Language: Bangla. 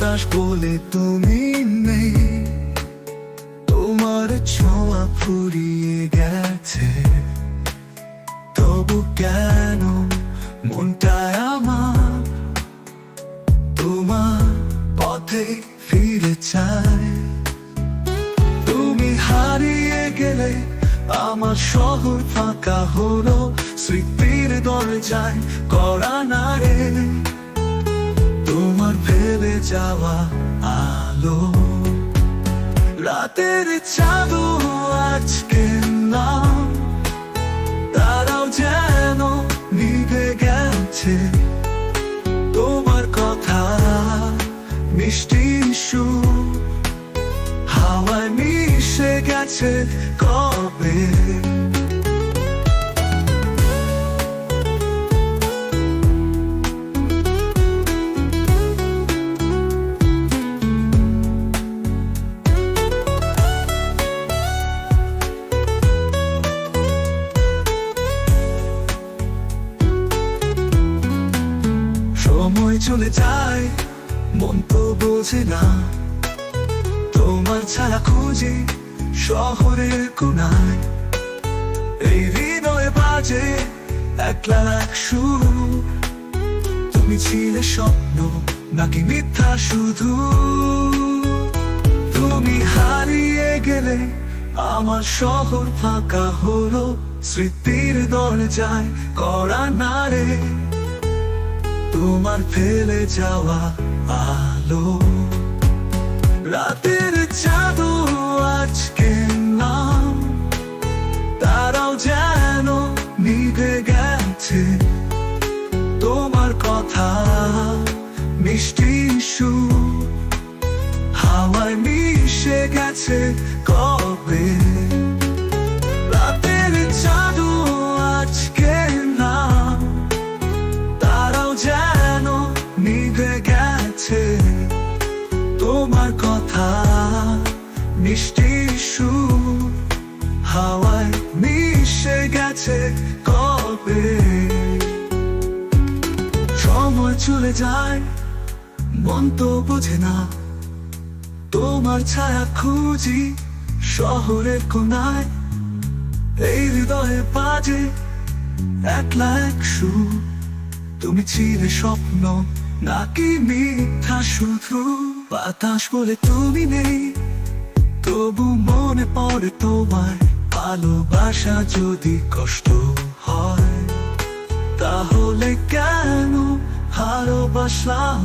বাতাস বলে তুমি নেই। তোমার ছোঁয়া ফুরিয়ে গেছে। তবু কেন মনটায় আমার তোমার পথে ফিরে চায়? তুমি হারিয়ে গেলে আমার শহর ফাঁকা হলো, স্মৃতির দরজায় করা না রে তোমার ফেলে যাওয়া আলো। রাতের চাঁদও আজকে নাম তারাও যেন নিভে গেছে। তোমার কথা, মিষ্টি সুর হাওয়ায় মিশে গেছে কবে? সময় চলে যায়, মন তো বোঝে না। তোমার ছাড়া খুঁজে শহরের কোনায়। এই হৃদয় বাজে, একলা এক তুমি ছিলে স্বপ্ন, নাকি মিথ্যা শুধু? তুমি হারিয়ে গেলে, আমার শহর ফাঁকা হলো, স্মৃতির দরজায় করা না রে তোমার ফেলে যাওয়া আলো। রাতের চাঁদও আজকে নাম। তারাও যেন নিভে গেছে তোমার কথা। মিষ্টি সুর হাওয়ায় মিশে গেছে কবে? তোমার কথা। মিষ্টি সুর হাওয়ায় মিশে গেছে কবে? সময় চলে যায়, মন তো বোঝে না। তোমার ছায়া খুঁজি শহরের কোনায়। এই হৃদয়ে বাজে একলা এক সুর তুমি ছিলে স্বপ্ন। নাকি মিথ্যা শুধু বাতাস বলে তুমি নেই? তবু মনে পড়ে তোমার ভালোবাসা যদি কষ্ট হয়, তাহলে কেন ভালোবাসলাম